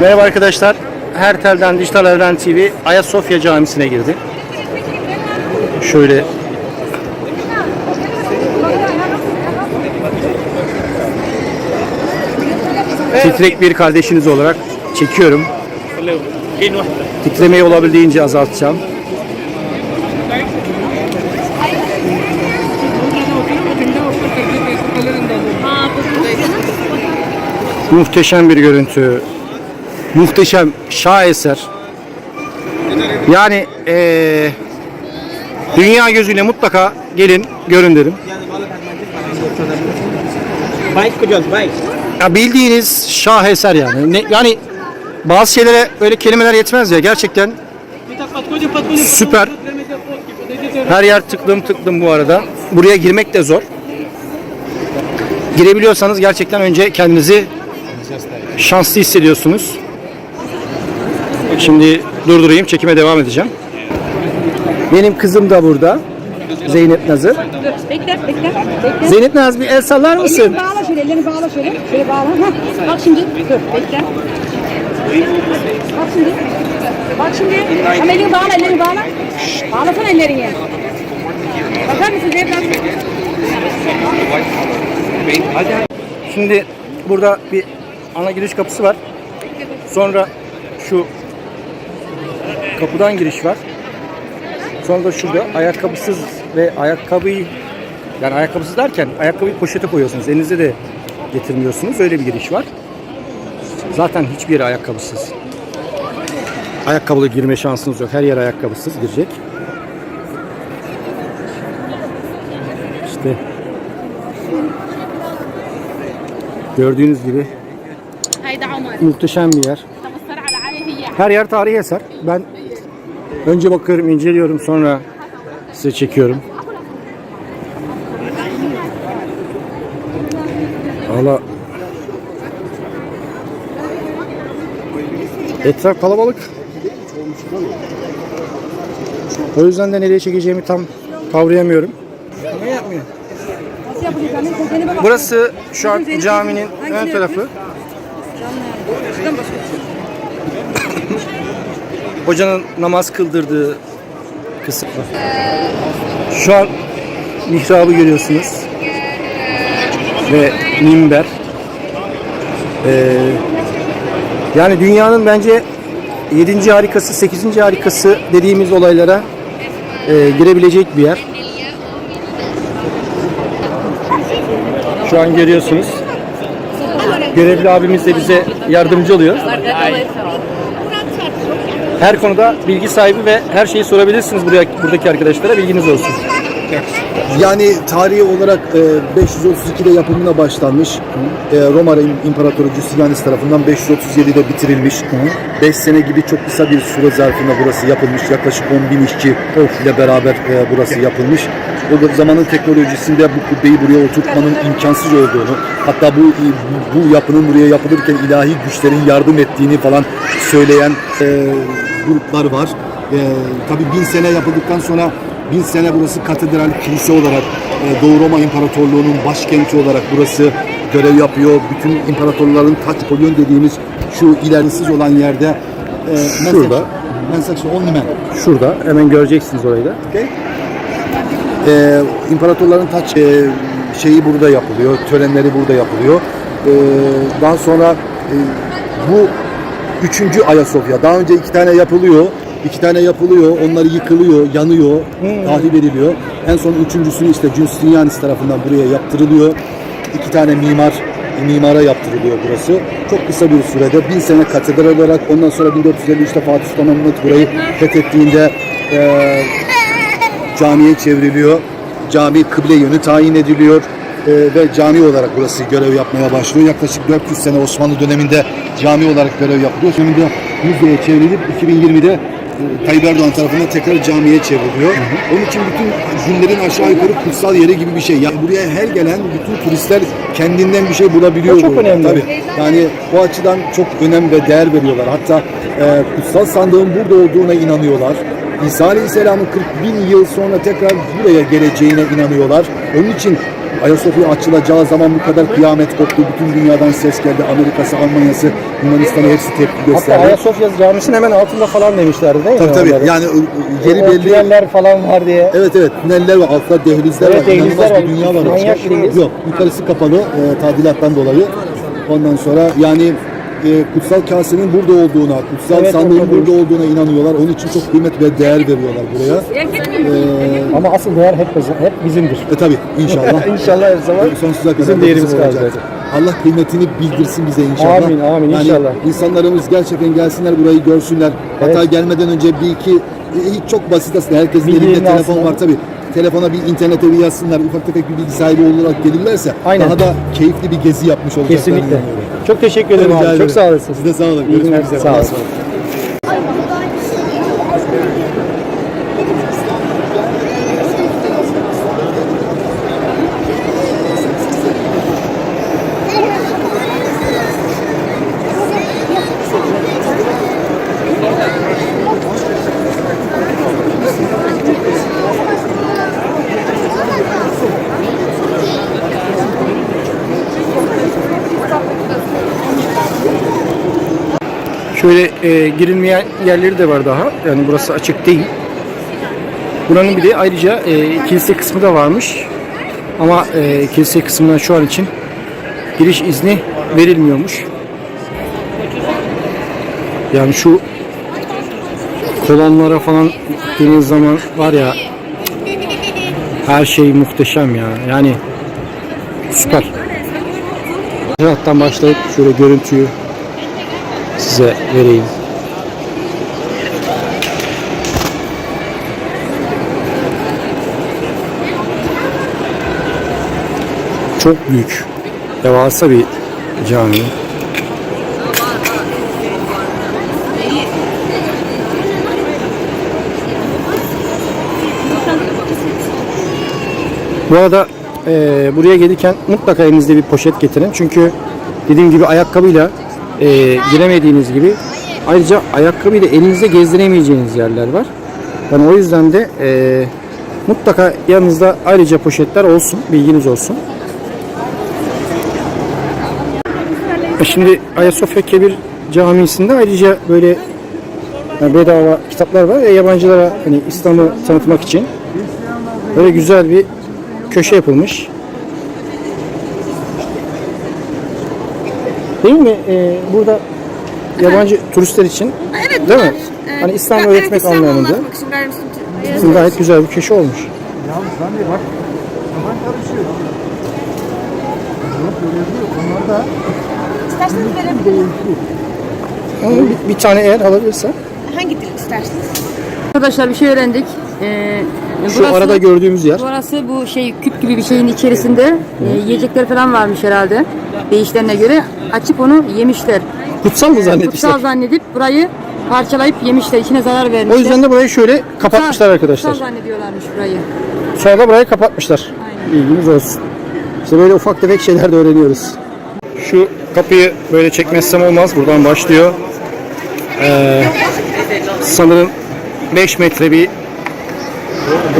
Merhaba arkadaşlar. Her telden Dijital Evren TV Ayasofya Camisi'ne girdi. Şöyle titrek bir kardeşiniz olarak çekiyorum. Titremeyi olabildiğince azaltacağım. Muhteşem bir görüntü. Muhteşem şaheser. Yani eee, dünya gözüyle mutlaka gelin görün derim. Ya bildiğiniz şaheser yani. Ne, yani bazı şeylere öyle kelimeler yetmez ya gerçekten Süper. her yer tıklım tıklım bu arada. Buraya girmek de zor. Girebiliyorsanız gerçekten önce kendinizi şanslı hissediyorsunuz. Şimdi durdurayım, çekime devam edeceğim. Benim kızım da burada. Zeynep Nazır. Dur, bekle, bekle, bekle. Zeynep Naz bir el sallar mısın? Ellerini bağla şöyle, ellerini bağla şöyle. Şöyle bağla. Heh. Bak şimdi, dur, bekle. Bak şimdi. Bak şimdi. Ama elini bağla, ellerini bağla. Bağlasana ellerini. Bakar mısın Zevdan? Şimdi burada bir ana giriş kapısı var. Sonra şu kapıdan giriş var. Sonra da şurada ayakkabısız ve ayakkabıyı yani ayakkabısız derken ayakkabıyı poşete koyuyorsunuz. Elinizde de getirmiyorsunuz. Öyle bir giriş var. Zaten hiçbir ayakkabısız. Ayakkabılı girme şansınız yok. Her yer ayakkabısız girecek. İşte gördüğünüz gibi muhteşem bir yer. Her yer tarihi eser. Ben önce bakıyorum, inceliyorum, sonra size çekiyorum. Valla etraf kalabalık. O yüzden de nereye çekeceğimi tam kavrayamıyorum. Ne yapmıyor? Burası şu an caminin ön tarafı. Hocanın namaz kıldırdığı kısım. Şu an mihrabı görüyorsunuz. Ve minber. Ee, yani dünyanın bence 7. harikası, 8. harikası dediğimiz olaylara e, girebilecek bir yer. Şu an görüyorsunuz. Görevli abimiz de bize yardımcı oluyor. Her konuda bilgi sahibi ve her şeyi sorabilirsiniz buraya buradaki arkadaşlara bilginiz olsun. Yani tarihi olarak e, 532'de yapımına başlanmış. E, Roma İmparatoru Justinianus tarafından 537'de bitirilmiş. 5 sene gibi çok kısa bir süre zarfında burası yapılmış. Yaklaşık 10 bin işçi ile beraber e, burası yapılmış. O zamanın teknolojisinde bu kubbeyi buraya oturtmanın imkansız olduğunu, hatta bu bu yapının buraya yapılırken ilahi güçlerin yardım ettiğini falan söyleyen e, gruplar var. E, tabii bin sene yapıldıktan sonra bin sene burası katedral kilise olarak e, Doğu Roma İmparatorluğu'nun başkenti olarak burası görev yapıyor. Bütün imparatorların taç polyon dediğimiz şu ilerisiz olan yerde e, Şurada. Mensaç Onlimen. Şurada hemen göreceksiniz orayı da. Okay. Ee, imparatorların taç e, şeyi burada yapılıyor, törenleri burada yapılıyor. Ee, daha sonra e, bu üçüncü Ayasofya. Daha önce iki tane yapılıyor. İki tane yapılıyor, onları yıkılıyor, yanıyor, tahrip ediliyor. En son üçüncüsünü işte Justinianus tarafından buraya yaptırılıyor. İki tane mimar mimara yaptırılıyor burası. Çok kısa bir sürede bin sene katedral olarak ondan sonra 1453'te Fatih Sultan Mehmet burayı fethettiğinde e, camiye çevriliyor. Cami kıble yönü tayin ediliyor e, ve cami olarak burası görev yapmaya başlıyor. Yaklaşık 400 sene Osmanlı döneminde cami olarak görev yapılıyor. Döneminde müzeye çevrilip 2020'de Tayyip Erdoğan tarafından tekrar camiye çevriliyor. Onun için bütün günlerin aşağı yukarı kutsal yeri gibi bir şey. Yani buraya her gelen bütün turistler kendinden bir şey bulabiliyor. O çok önemli. Tabii. Yani bu açıdan çok önem ve değer veriyorlar. Hatta e, kutsal sandığın burada olduğuna inanıyorlar. İsa Aleyhisselam'ın 40 bin yıl sonra tekrar buraya geleceğine inanıyorlar. Onun için Ayasofya açılacağı zaman bu kadar kıyamet koptu. Bütün dünyadan ses geldi. Amerika'sı, Almanya'sı, Yunanistan'ı hepsi tepki Hatta gösterdi. Ayasofya Camii'nin hemen altında falan demişlerdi değil mi? Tabii tabii. Onları? Yani e, yeri O belli. tüneller falan var diye. Evet evet. Tüneller var. Altta dehlizler Evet, var. dehlizler var. dünya var. Manyak. Yok. Yukarısı kapalı. E, tadilattan dolayı. Ondan sonra yani e, kutsal kasenin burada olduğuna, kutsal Evet, sandığın burada olduğuna inanıyorlar. Onun için çok kıymet ve değer veriyorlar buraya. Ama asıl değer hep bizim, hep bizimdir. E tabi inşallah. İnşallah her zaman sonsuza kadar bizim değerimiz kalacak. Allah kıymetini bildirsin bize inşallah. Amin, amin, yani inşallah. insanlarımız gerçekten gelsinler burayı görsünler. Hatta Evet. gelmeden önce bir iki e, hiç çok basit aslında herkesin elinde telefon alsınlar. var tabi. Telefona bir internete bir yazsınlar, ufak tefek bir bilgi sahibi olarak gelirlerse Aynen. daha da keyifli bir gezi yapmış olacaklar. Kesinlikle. Çok teşekkür ederim Rica abi. Çok sağ olasın. Siz de sağ olun. İyi Görüşmek günler. üzere. Sağ olun. Şöyle e, girilmeyen yerleri de var daha. Yani burası açık değil. Buranın bir de ayrıca e, kilise kısmı da varmış. Ama e, kilise kısmına şu an için giriş izni verilmiyormuş. Yani şu kolonlara falan gittiğiniz zaman var ya her şey muhteşem ya. Yani süper. Hatta başlayıp şöyle görüntüyü size vereyim. Çok büyük. Devasa bir cami. Bu arada eee, buraya gelirken mutlaka elinizde bir poşet getirin. Çünkü dediğim gibi ayakkabıyla eee, giremediğiniz gibi ayrıca ayakkabıyla elinizde gezdiremeyeceğiniz yerler var. Yani o yüzden de eee, mutlaka yanınızda ayrıca poşetler olsun. Bilginiz olsun. E Şimdi Ayasofya Kebir Camisi'nde ayrıca böyle yani bedava kitaplar var ve yabancılara hani İslam'ı tanıtmak için böyle güzel bir köşe yapılmış. Değil mi? Ee, burada yabancı turistler için Evet, Değil bunlar, mi? e, Hani İslam evet, öğretmek İslam'ı anlamında. anlatmak için gayrimüslim Türk- aslında gayet güzel bir köşe olmuş. İsterseniz verebilirim. Ama bir, bir tane eğer alabilirsen. Hangi dil isterseniz? Arkadaşlar bir şey öğrendik. Ee, Şu arada gördüğümüz yer. Burası bu şey küp gibi bir şeyin içerisinde e, yiyecekler falan varmış herhalde. Deyişlerine göre açıp onu yemişler. Kutsal mı Kutsal zannetmişler? zannedip burayı parçalayıp yemişler. içine zarar vermişler. O yüzden de burayı şöyle kapatmışlar Kutsal- arkadaşlar. Kutsal zannediyorlarmış burayı. Sonra da burayı kapatmışlar. Bilginiz olsun. İşte böyle ufak tefek şeyler de öğreniyoruz. Şu kapıyı böyle çekmezsem olmaz. Buradan başlıyor. Ee, sanırım 5 metre bir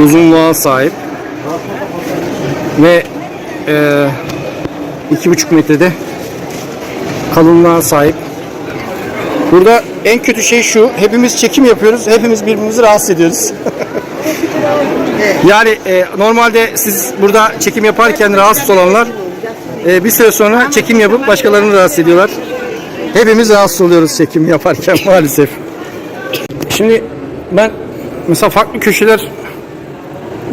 uzunluğa sahip. Ve iki buçuk metrede kalınlığa sahip. Burada en kötü şey şu. Hepimiz çekim yapıyoruz. Hepimiz birbirimizi rahatsız ediyoruz. Yani e, normalde siz burada çekim yaparken rahatsız olanlar e, bir süre sonra çekim yapıp başkalarını rahatsız ediyorlar. Hepimiz rahatsız oluyoruz çekim yaparken maalesef. Şimdi ben mesela farklı köşeler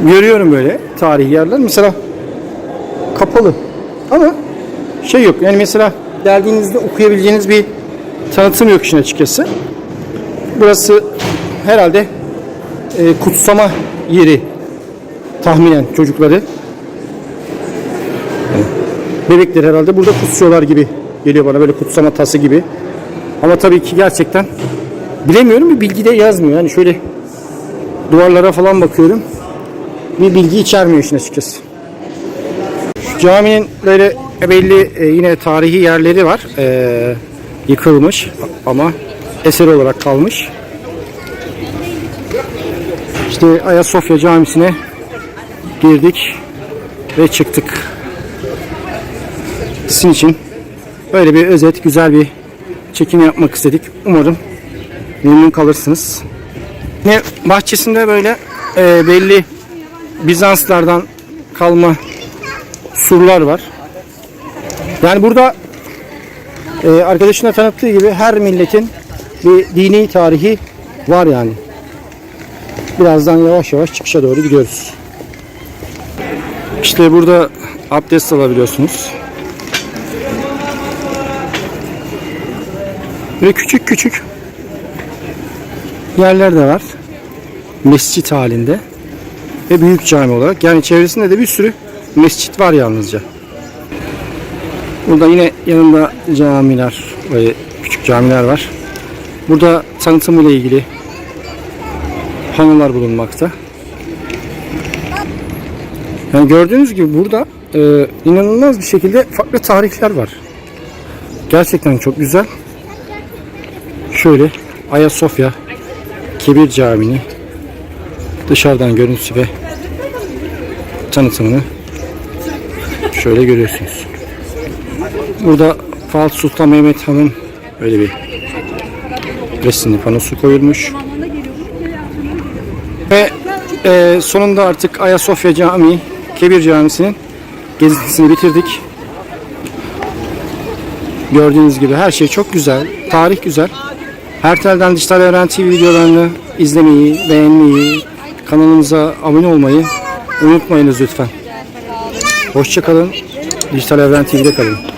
görüyorum böyle tarihi yerler. Mesela kapalı ama şey yok. Yani mesela geldiğinizde okuyabileceğiniz bir tanıtım yok işin açıkçası. Burası herhalde e, kutsama yeri tahminen çocukları. Bebekler herhalde burada kutsuyorlar gibi geliyor bana böyle kutsama tası gibi. Ama tabii ki gerçekten bilemiyorum bir bilgi de yazmıyor. Yani şöyle duvarlara falan bakıyorum. Bir bilgi içermiyor işin açıkçası. Şu caminin böyle belli e, yine tarihi yerleri var. E, yıkılmış ama eser olarak kalmış. İşte Ayasofya Camisi'ne girdik ve çıktık. Sizin için böyle bir özet, güzel bir çekim yapmak istedik. Umarım memnun kalırsınız. Yine bahçesinde böyle e, belli Bizanslardan kalma surlar var. Yani burada e, arkadaşına tanıttığı gibi her milletin bir dini tarihi var yani. Birazdan yavaş yavaş çıkışa doğru gidiyoruz. İşte burada abdest alabiliyorsunuz. Böyle küçük küçük yerler de var. Mescit halinde. Ve büyük cami olarak. Yani çevresinde de bir sürü mescit var yalnızca. Burada yine yanında camiler, böyle küçük camiler var. Burada tanıtım ile ilgili panolar bulunmakta. Yani gördüğünüz gibi burada e, inanılmaz bir şekilde farklı tarihler var. Gerçekten çok güzel. Şöyle Ayasofya Kebir Camii'ni dışarıdan görüntüsü ve tanıtımını şöyle görüyorsunuz. Burada Fatih Sultan Mehmet Han'ın böyle bir resimli panosu koyulmuş. Ve e, sonunda artık Ayasofya Camii, Kebir Camisi'nin gezintisini bitirdik. Gördüğünüz gibi her şey çok güzel, tarih güzel. Her telden Dijital Öğren videolarını izlemeyi, beğenmeyi, kanalımıza abone olmayı unutmayınız lütfen. Hoşçakalın. Dijital Evren TV'de kalın.